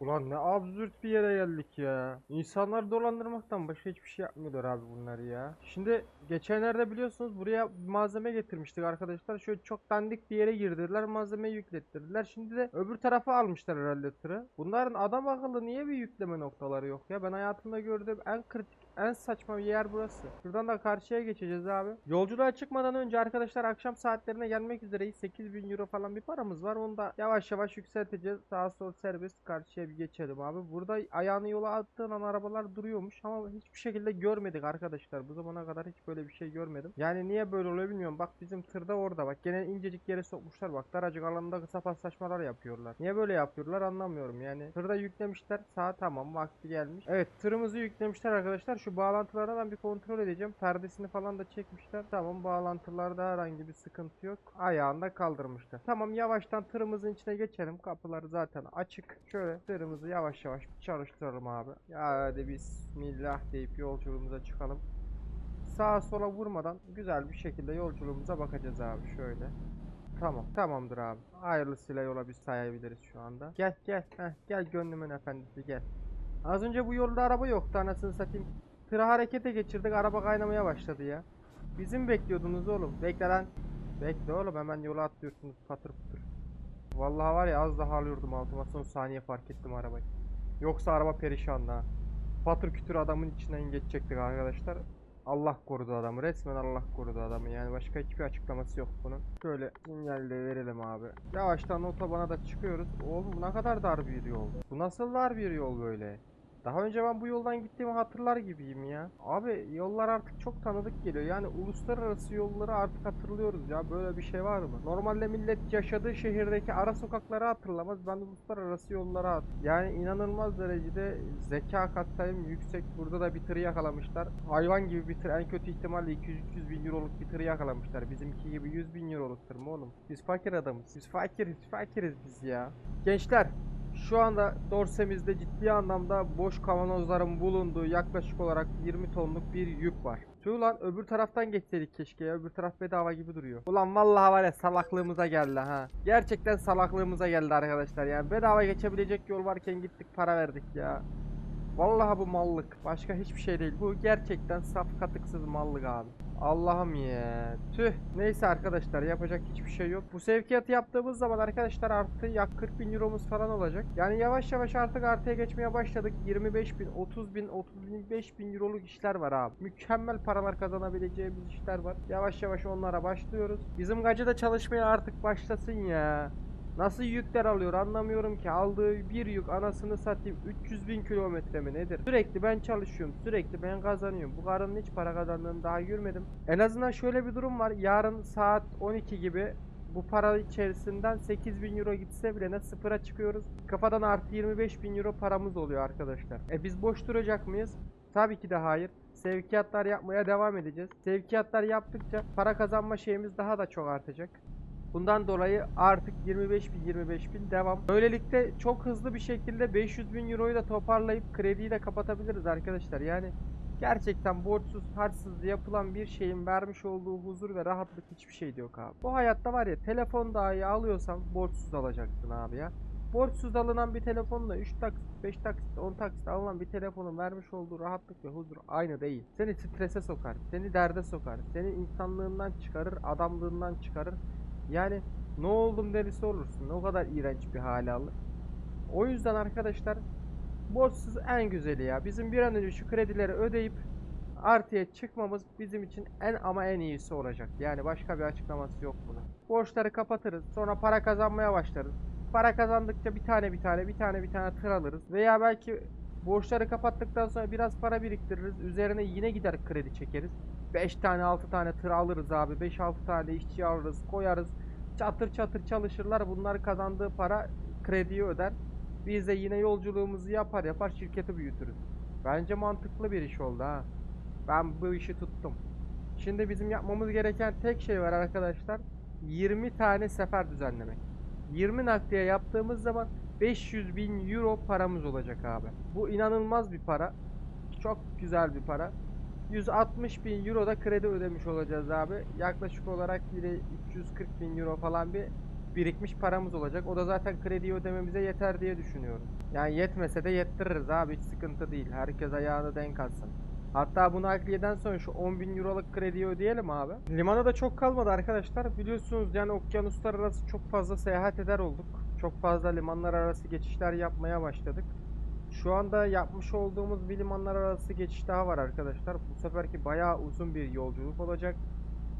Ulan ne absürt bir yere geldik ya. İnsanlar dolandırmaktan başka hiçbir şey yapmıyorlar abi bunları ya. Şimdi geçenlerde biliyorsunuz buraya malzeme getirmiştik arkadaşlar. Şöyle çok dandik bir yere girdiler. Malzemeyi yüklettirdiler. Şimdi de öbür tarafa almışlar herhalde tırı. Bunların adam akıllı niye bir yükleme noktaları yok ya? Ben hayatımda gördüğüm en kritik en saçma bir yer burası. Şuradan da karşıya geçeceğiz abi. Yolculuğa çıkmadan önce arkadaşlar akşam saatlerine gelmek üzereyiz. 8000 euro falan bir paramız var. Onu da yavaş yavaş yükselteceğiz. Sağa sol serbest karşıya bir geçelim abi. Burada ayağını yola attığın an arabalar duruyormuş ama hiçbir şekilde görmedik arkadaşlar. Bu zamana kadar hiç böyle bir şey görmedim. Yani niye böyle oluyor bilmiyorum. Bak bizim tırda orada bak. Gene incecik yere sokmuşlar bak. Daracık alanda kısa paslaşmalar yapıyorlar. Niye böyle yapıyorlar anlamıyorum yani. Tırda yüklemişler. Saat tamam vakti gelmiş. Evet tırımızı yüklemişler arkadaşlar. Şu bağlantılara ben bir kontrol edeceğim. Perdesini falan da çekmişler. Tamam bağlantılarda herhangi bir sıkıntı yok. Ayağında kaldırmışlar. Tamam yavaştan tırımızın içine geçelim. Kapıları zaten açık. Şöyle tırımızı yavaş yavaş bir çalıştıralım abi. Ya hadi bismillah deyip yolculuğumuza çıkalım. Sağa sola vurmadan güzel bir şekilde yolculuğumuza bakacağız abi şöyle. Tamam tamamdır abi. Hayırlısıyla yola biz sayabiliriz şu anda. Gel gel heh, gel gönlümün efendisi gel. Az önce bu yolda araba yoktu anasını satayım. Tırı harekete geçirdik araba kaynamaya başladı ya. Bizim bekliyordunuz oğlum. Bekle lan. Bekle oğlum hemen yola atlıyorsunuz patır patır. Vallahi var ya az daha alıyordum altıma son saniye fark ettim arabayı. Yoksa araba perişandı ha. Patır kütür adamın içinden geçecektik arkadaşlar. Allah korudu adamı. Resmen Allah korudu adamı. Yani başka hiçbir açıklaması yok bunun. Şöyle sinyal de verelim abi. Yavaştan otobana da çıkıyoruz. Oğlum ne kadar dar bir yol. Bu nasıl dar bir yol böyle? Daha önce ben bu yoldan gittiğimi hatırlar gibiyim ya. Abi yollar artık çok tanıdık geliyor. Yani uluslararası yolları artık hatırlıyoruz ya. Böyle bir şey var mı? Normalde millet yaşadığı şehirdeki ara sokakları hatırlamaz. Ben uluslararası yollara hat. Yani inanılmaz derecede zeka katsayım yüksek. Burada da bir tır yakalamışlar. Hayvan gibi bir tır. En kötü ihtimalle 200-300 bin euroluk bir tır yakalamışlar. Bizimki gibi 100 bin euroluk tır mı oğlum? Biz fakir adamız. Biz fakiriz. Fakiriz biz ya. Gençler şu anda dorsemizde ciddi anlamda boş kavanozların bulunduğu yaklaşık olarak 20 tonluk bir yük var. Lan öbür taraftan geçseydik keşke ya. Öbür taraf bedava gibi duruyor. Ulan vallahi var ya salaklığımıza geldi ha. Gerçekten salaklığımıza geldi arkadaşlar. Yani bedava geçebilecek yol varken gittik para verdik ya. Vallahi bu mallık. Başka hiçbir şey değil. Bu gerçekten saf katıksız mallık abi. Allah'ım ya. Tüh. Neyse arkadaşlar yapacak hiçbir şey yok. Bu sevkiyatı yaptığımız zaman arkadaşlar artı yak 40 bin euromuz falan olacak. Yani yavaş yavaş artık artıya geçmeye başladık. 25 bin, 30 bin, 35 bin euroluk işler var abi. Mükemmel paralar kazanabileceğimiz işler var. Yavaş yavaş onlara başlıyoruz. Bizim gacı da çalışmaya artık başlasın ya. Nasıl yükler alıyor anlamıyorum ki. Aldığı bir yük anasını satayım 300 bin kilometre mi nedir? Sürekli ben çalışıyorum. Sürekli ben kazanıyorum. Bu karının hiç para kazandığını daha görmedim. En azından şöyle bir durum var. Yarın saat 12 gibi bu para içerisinden 8 bin euro gitse bile ne sıfıra çıkıyoruz. Kafadan artı 25 bin euro paramız oluyor arkadaşlar. E biz boş duracak mıyız? Tabii ki de hayır. Sevkiyatlar yapmaya devam edeceğiz. Sevkiyatlar yaptıkça para kazanma şeyimiz daha da çok artacak. Bundan dolayı artık 25 bin 25 bin devam. Böylelikle çok hızlı bir şekilde 500 bin euroyu da toparlayıp krediyi de kapatabiliriz arkadaşlar. Yani gerçekten borçsuz harçsız yapılan bir şeyin vermiş olduğu huzur ve rahatlık hiçbir şey yok abi. Bu hayatta var ya telefon dahi alıyorsan borçsuz alacaksın abi ya. Borçsuz alınan bir telefonla 3 taksit, 5 taksit, 10 taksit alınan bir telefonun vermiş olduğu rahatlık ve huzur aynı değil. Seni strese sokar, seni derde sokar, seni insanlığından çıkarır, adamlığından çıkarır. Yani ne oldum derisi olursun. O kadar iğrenç bir hale alır. O yüzden arkadaşlar borçsuz en güzeli ya. Bizim bir an önce şu kredileri ödeyip artıya çıkmamız bizim için en ama en iyisi olacak. Yani başka bir açıklaması yok bunun. Borçları kapatırız. Sonra para kazanmaya başlarız. Para kazandıkça bir tane bir tane bir tane bir tane tır alırız. Veya belki borçları kapattıktan sonra biraz para biriktiririz. Üzerine yine gider kredi çekeriz. 5 tane 6 tane tır alırız abi. 5-6 tane işçi alırız koyarız. Çatır çatır çalışırlar. Bunlar kazandığı para krediyi öder. Biz de yine yolculuğumuzu yapar yapar şirketi büyütürüz. Bence mantıklı bir iş oldu ha. Ben bu işi tuttum. Şimdi bizim yapmamız gereken tek şey var arkadaşlar. 20 tane sefer düzenlemek. 20 nakliye yaptığımız zaman 500 bin euro paramız olacak abi. Bu inanılmaz bir para. Çok güzel bir para. 160 bin euro da kredi ödemiş olacağız abi. Yaklaşık olarak yine 340 bin euro falan bir birikmiş paramız olacak. O da zaten krediyi ödememize yeter diye düşünüyorum. Yani yetmese de yettiririz abi hiç sıkıntı değil. Herkes ayağını denk alsın. Hatta bunu nakliyeden sonra şu 10 bin euroluk krediyi ödeyelim abi. Limana da çok kalmadı arkadaşlar. Biliyorsunuz yani okyanuslar arası çok fazla seyahat eder olduk. Çok fazla limanlar arası geçişler yapmaya başladık. Şu anda yapmış olduğumuz bir limanlar arası geçiş daha var arkadaşlar. Bu seferki bayağı uzun bir yolculuk olacak.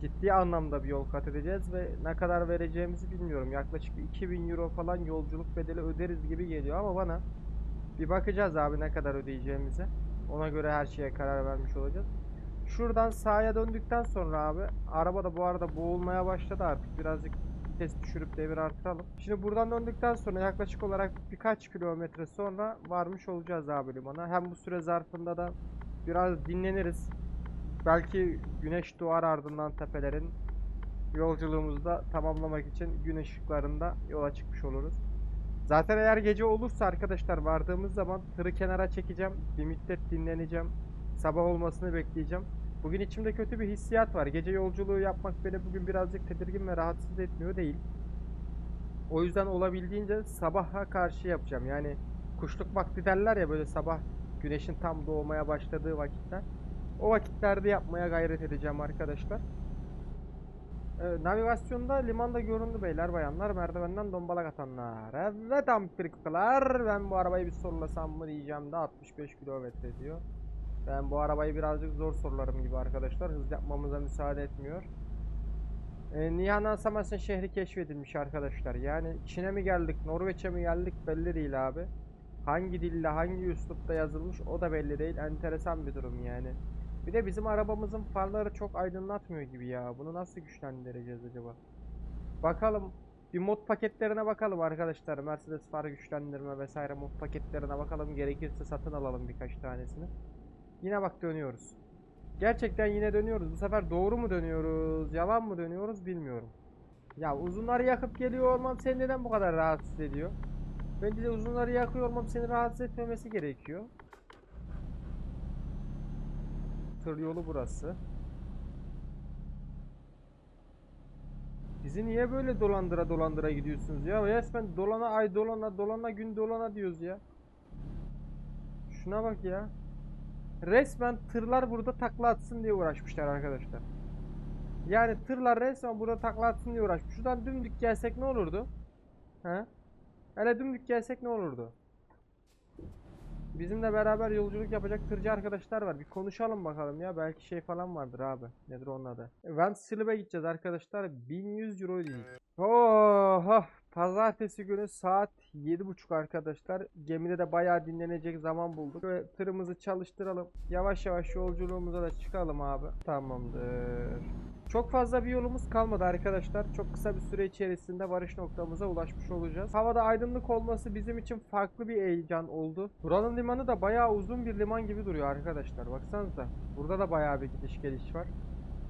Ciddi anlamda bir yol kat edeceğiz ve ne kadar vereceğimizi bilmiyorum. Yaklaşık bir 2000 euro falan yolculuk bedeli öderiz gibi geliyor ama bana bir bakacağız abi ne kadar ödeyeceğimize. Ona göre her şeye karar vermiş olacağız. Şuradan sağa döndükten sonra abi araba da bu arada boğulmaya başladı artık. Birazcık vites düşürüp devir artıralım. Şimdi buradan döndükten sonra yaklaşık olarak birkaç kilometre sonra varmış olacağız abi limana. Hem bu süre zarfında da biraz dinleniriz. Belki güneş doğar ardından tepelerin yolculuğumuzu da tamamlamak için gün ışıklarında yola çıkmış oluruz. Zaten eğer gece olursa arkadaşlar vardığımız zaman tırı kenara çekeceğim. Bir müddet dinleneceğim. Sabah olmasını bekleyeceğim. Bugün içimde kötü bir hissiyat var. Gece yolculuğu yapmak beni bugün birazcık tedirgin ve rahatsız etmiyor değil. O yüzden olabildiğince sabaha karşı yapacağım. Yani kuşluk vakti derler ya böyle sabah güneşin tam doğmaya başladığı vakitler. O vakitlerde yapmaya gayret edeceğim arkadaşlar. Ee, navigasyonda limanda göründü beyler bayanlar merdivenden dombalak atanlar. Evet ampirikler ben bu arabayı bir sorulasam mı diyeceğim de 65 kilometre diyor. Ben bu arabayı birazcık zor sorularım gibi arkadaşlar hız yapmamıza müsaade etmiyor. Ee, Nihan Samas'ın şehri keşfedilmiş arkadaşlar. Yani Çin'e mi geldik, Norveç'e mi geldik belli değil abi. Hangi dille, hangi üslupta yazılmış o da belli değil. Enteresan bir durum yani. Bir de bizim arabamızın farları çok aydınlatmıyor gibi ya. Bunu nasıl güçlendireceğiz acaba? Bakalım. Bir mod paketlerine bakalım arkadaşlar. Mercedes far güçlendirme vesaire mod paketlerine bakalım. Gerekirse satın alalım birkaç tanesini. Yine bak dönüyoruz. Gerçekten yine dönüyoruz. Bu sefer doğru mu dönüyoruz? Yalan mı dönüyoruz bilmiyorum. Ya uzunları yakıp geliyor olmam seni neden bu kadar rahatsız ediyor? Bence de uzunları yakıyor olmam seni rahatsız etmemesi gerekiyor. Tır yolu burası. Bizi niye böyle dolandıra dolandıra gidiyorsunuz ya? Resmen dolana ay dolana dolana gün dolana diyoruz ya. Şuna bak ya. Resmen tırlar burada takla atsın diye uğraşmışlar arkadaşlar. Yani tırlar resmen burada takla atsın diye uğraşmış. Şuradan dümdük gelsek ne olurdu? He? Hele dümdük gelsek ne olurdu? Bizimle beraber yolculuk yapacak tırcı arkadaşlar var. Bir konuşalım bakalım ya. Belki şey falan vardır abi. Nedir onun adı? Van Silip'e gideceğiz arkadaşlar. 1100 euro ödedik. Oha! Pazartesi günü saat 7.30 arkadaşlar. Gemide de bayağı dinlenecek zaman bulduk. Ve tırımızı çalıştıralım. Yavaş yavaş yolculuğumuza da çıkalım abi. Tamamdır. Çok fazla bir yolumuz kalmadı arkadaşlar. Çok kısa bir süre içerisinde varış noktamıza ulaşmış olacağız. Havada aydınlık olması bizim için farklı bir heyecan oldu. Buranın limanı da bayağı uzun bir liman gibi duruyor arkadaşlar. Baksanıza. Burada da bayağı bir gidiş geliş var.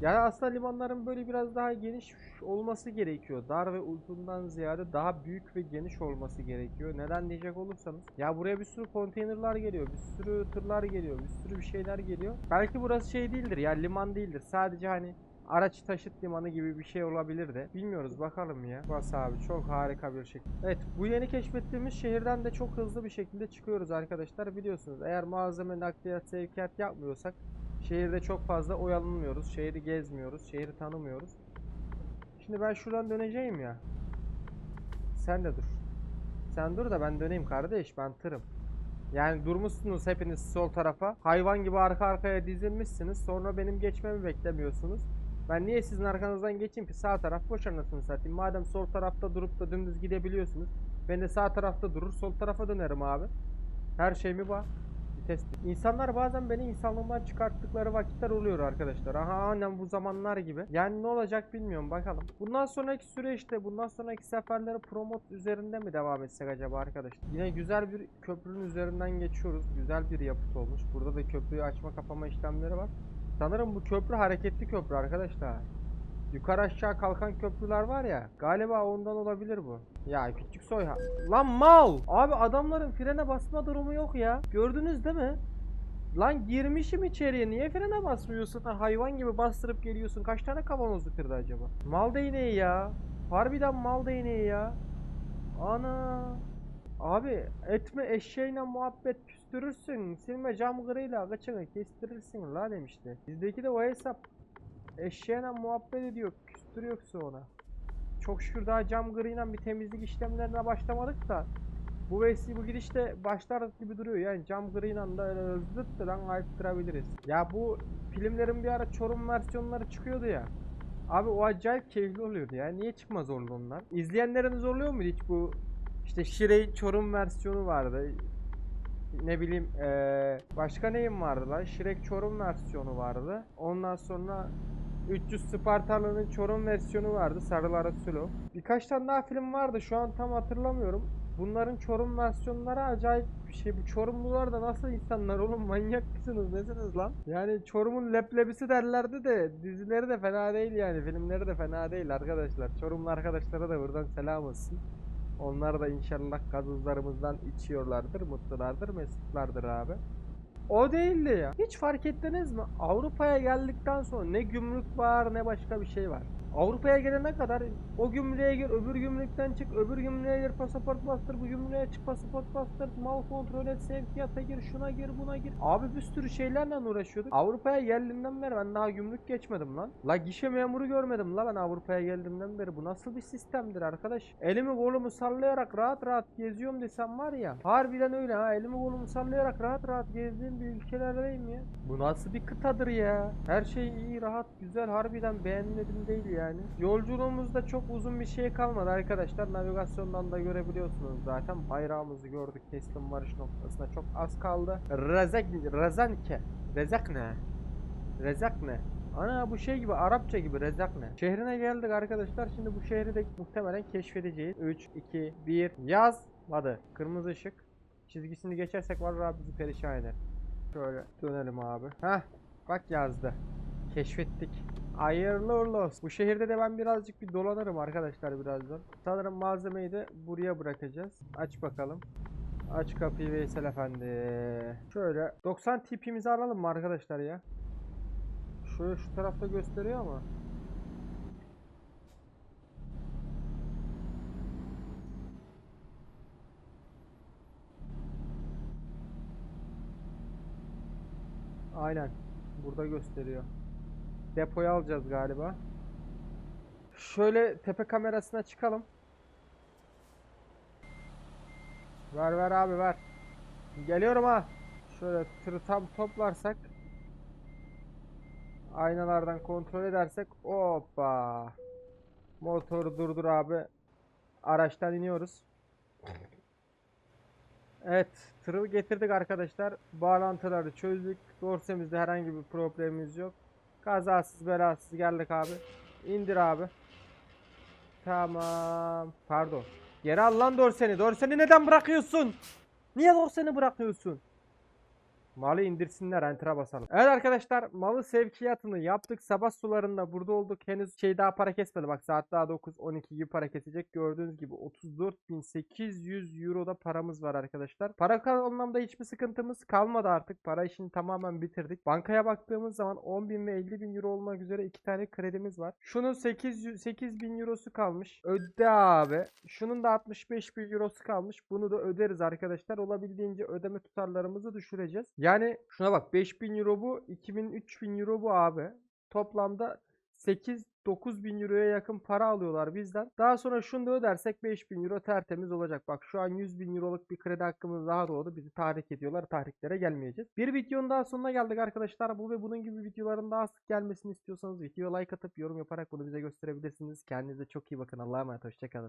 Yani aslında limanların böyle biraz daha geniş olması gerekiyor. Dar ve uzundan ziyade daha büyük ve geniş olması gerekiyor. Neden diyecek olursanız. Ya buraya bir sürü konteynerlar geliyor. Bir sürü tırlar geliyor. Bir sürü bir şeyler geliyor. Belki burası şey değildir ya liman değildir. Sadece hani araç taşıt limanı gibi bir şey olabilir de. Bilmiyoruz bakalım ya. Bas abi çok harika bir şekilde. Evet bu yeni keşfettiğimiz şehirden de çok hızlı bir şekilde çıkıyoruz arkadaşlar. Biliyorsunuz eğer malzeme nakliyat sevkiyat yapmıyorsak şehirde çok fazla oyalanmıyoruz. Şehri gezmiyoruz. Şehri tanımıyoruz. Şimdi ben şuradan döneceğim ya. Sen de dur. Sen dur da ben döneyim kardeş. Ben tırım. Yani durmuşsunuz hepiniz sol tarafa. Hayvan gibi arka arkaya dizilmişsiniz. Sonra benim geçmemi beklemiyorsunuz. Ben niye sizin arkanızdan geçeyim ki? Sağ taraf boş anasını satayım. Madem sol tarafta durup da dümdüz gidebiliyorsunuz. Ben de sağ tarafta durur sol tarafa dönerim abi. Her şey mi var? Vites. İnsanlar bazen beni insanlığımdan çıkarttıkları vakitler oluyor arkadaşlar. Aha annem bu zamanlar gibi. Yani ne olacak bilmiyorum bakalım. Bundan sonraki süreçte bundan sonraki seferleri promot üzerinde mi devam etsek acaba arkadaşlar? Yine güzel bir köprünün üzerinden geçiyoruz. Güzel bir yapıt olmuş. Burada da köprüyü açma kapama işlemleri var. Sanırım bu köprü hareketli köprü arkadaşlar. Yukarı aşağı kalkan köprüler var ya. Galiba ondan olabilir bu. Ya küçük soy Lan mal! Abi adamların frene basma durumu yok ya. Gördünüz değil mi? Lan girmişim içeriye. Niye frene basmıyorsun? Ha, hayvan gibi bastırıp geliyorsun. Kaç tane kavanozlu kırdı acaba? Mal değneği ya. Harbiden mal değneği ya. Ana. Abi etme eşeğine muhabbet küstürürsün. Silme cam kırıyla gıçını kestirirsin la demişti. Bizdeki de o hesap. Eşeğine muhabbet ediyor. Küstürüyorsun ona. Çok şükür daha cam kırıyla bir temizlik işlemlerine başlamadık da. Bu vesi bu gidişte başlarız gibi duruyor. Yani cam kırıyla da öyle zıttıran ayıttırabiliriz. Ya bu filmlerin bir ara Çorum versiyonları çıkıyordu ya. Abi o acayip keyifli oluyordu ya. Niye çıkmaz oldu onlar? İzleyenlerin zorluyor mu hiç bu? İşte Şirey Çorum versiyonu vardı. Ne bileyim eee, başka neyim vardı lan? Şirek Çorum versiyonu vardı. Ondan sonra 300 Spartalı'nın Çorum versiyonu vardı. Sarılara Sülo. Birkaç tane daha film vardı. Şu an tam hatırlamıyorum. Bunların Çorum versiyonları acayip bir şey. Bu Çorumlular da nasıl insanlar oğlum manyak mısınız nesiniz lan? Yani Çorum'un leblebisi derlerdi de dizileri de fena değil yani filmleri de fena değil arkadaşlar. Çorumlu arkadaşlara da buradan selam olsun. Onlar da inşallah gazozlarımızdan içiyorlardır, mutlulardır, mesutlardır abi. O değildi ya. Hiç fark ettiniz mi? Avrupa'ya geldikten sonra ne gümrük var ne başka bir şey var. Avrupa'ya gelene kadar o gümrüğe gir, öbür gümrükten çık, öbür gümrüğe gir, pasaport bastır, bu gümrüğe çık, pasaport bastır, mal kontrol et, sevkiyata gir, şuna gir, buna gir. Abi bir sürü şeylerle uğraşıyorduk. Avrupa'ya geldiğimden beri ben daha gümrük geçmedim lan. La gişe memuru görmedim la ben Avrupa'ya geldiğimden beri. Bu nasıl bir sistemdir arkadaş? Elimi kolumu sallayarak rahat rahat geziyorum desem var ya. Harbiden öyle ha. Elimi kolumu sallayarak rahat rahat gezdiğim bir ülkelerdeyim ya. Bu nasıl bir kıtadır ya? Her şey iyi, rahat, güzel. Harbiden beğenmedim değil yani. Yolculuğumuzda çok uzun bir şey kalmadı arkadaşlar. Navigasyondan da görebiliyorsunuz zaten. Bayrağımızı gördük teslim varış noktasına. Çok az kaldı. Rezek, Rezanke. Rezek ne? Rezak ne? Ana bu şey gibi Arapça gibi Rezak ne? Şehrine geldik arkadaşlar. Şimdi bu şehri de muhtemelen keşfedeceğiz. 3, 2, 1 yazmadı. Kırmızı ışık. Çizgisini geçersek var abi bizi perişan eder. Şöyle dönelim abi. Heh bak yazdı. Keşfettik. Hayırlı uğurlu olsun. Bu şehirde de ben birazcık bir dolanırım arkadaşlar birazdan. Sanırım malzemeyi de buraya bırakacağız. Aç bakalım. Aç kapıyı Veysel Efendi. Şöyle 90 tipimizi alalım mı arkadaşlar ya? Şöyle şu tarafta gösteriyor ama. Aynen. Burada gösteriyor. Depoyu alacağız galiba. Şöyle tepe kamerasına çıkalım. Ver ver abi ver. Geliyorum ha. Şöyle tırı tam toplarsak. Aynalardan kontrol edersek. Hoppa. Motoru durdur abi. Araçtan iniyoruz. Evet, tırı getirdik arkadaşlar. Bağlantıları çözdük. Dorsemizde herhangi bir problemimiz yok. Kazasız belasız geldik abi. İndir abi. Tamam. Pardon. Geri al lan dorseni. Dorseni neden bırakıyorsun? Niye dorseni bırakıyorsun? Malı indirsinler enter'a basalım. Evet arkadaşlar malı sevkiyatını yaptık. Sabah sularında burada olduk. Henüz şey daha para kesmedi. Bak saat daha 9 12 gibi para kesecek. Gördüğünüz gibi 34.800 Euro'da paramız var arkadaşlar. Para anlamda hiçbir sıkıntımız kalmadı artık. Para işini tamamen bitirdik. Bankaya baktığımız zaman 10.000 ve 50.000 Euro olmak üzere iki tane kredimiz var. Şunun 800 8000 Euro'su kalmış. Öde abi. Şunun da 65.000 Euro'su kalmış. Bunu da öderiz arkadaşlar. Olabildiğince ödeme tutarlarımızı düşüreceğiz. Yani şuna bak 5000 euro bu 2000 3000 euro bu abi. Toplamda 8 9000 euroya yakın para alıyorlar bizden. Daha sonra şunu da ödersek 5000 euro tertemiz olacak. Bak şu an 100 bin euroluk bir kredi hakkımız daha doğdu. Bizi tahrik ediyorlar. Tahriklere gelmeyeceğiz. Bir videonun daha sonuna geldik arkadaşlar. Bu ve bunun gibi videoların daha sık gelmesini istiyorsanız videoya like atıp yorum yaparak bunu bize gösterebilirsiniz. Kendinize çok iyi bakın. Allah'a emanet. Hoşçakalın.